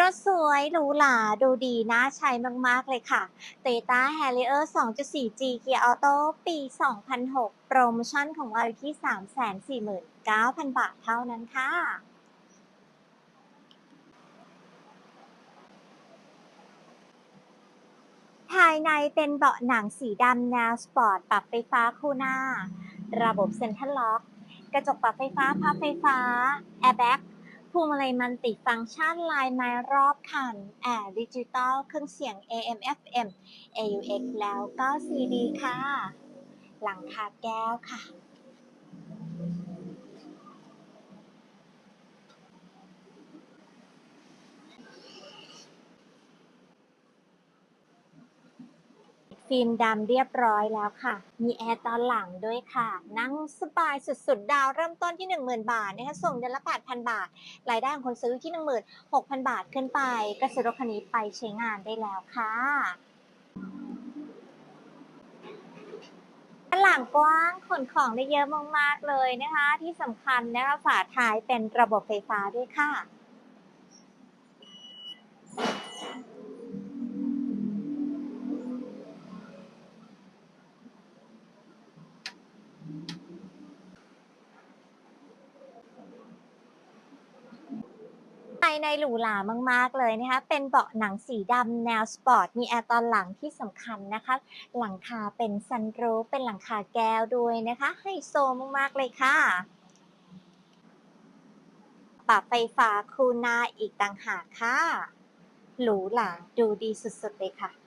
รถสวยหรูหราดูดีน่าใช้มาก ๆ เลยค่ะ Toyota Harrier 2.4G Gear Auto ปี 2006 โปรโมชั่นของเราอยู่ที่ 349,000 บาทเท่านั้นค่ะภายในเป็นเบาะหนังสีดำแนวสปอร์ตปรับไฟฟ้าคู่หน้า ระบบเซ็นทรัลล็อก กระจกปรับไฟฟ้าพับไฟฟ้า แอร์แบ็ก วงมาลัยมันติฟังก์ชันลายไม้รอบคันแอร์ดิจิตอลเครื่องเสียง AM FM AUX แล้วก็ CD ค่ะ หลังคาแก้วค่ะ ฟิล์มดำเรียบร้อยแล้วค่ะ มีแอร์ตอนหลังด้วยค่ะ นั่งสบายสุดๆ ดาวเริ่มต้นที่ 10,000 บาทนะคะส่งเดือนละ 8,000 บาท รายได้ของคนซื้อที่ 16,000 บาทขึ้นไป ก็ซื้อรถคันนี้ไปใช้งานได้แล้วค่ะหลังกว้างขนของได้เยอะมากๆเลยนะคะ ที่สำคัญนะคะฝาท้ายเป็นระบบไฟฟ้าด้วยค่ะ ในหรูหรามาก ๆ เลยนะคะ เป็นเบาะหนังสีดำแนวสปอร์ต มีแอร์ตอนหลังที่สำคัญนะคะ หลังคาเป็นซันรูฟเป็นหลังคาแก้วด้วยนะคะ ให้โซมาก ๆ เลยค่ะปรับไฟฟ้าคูนาอีกต่างหากค่ะ หรูหราดูดีสุด ๆ เลยค่ะ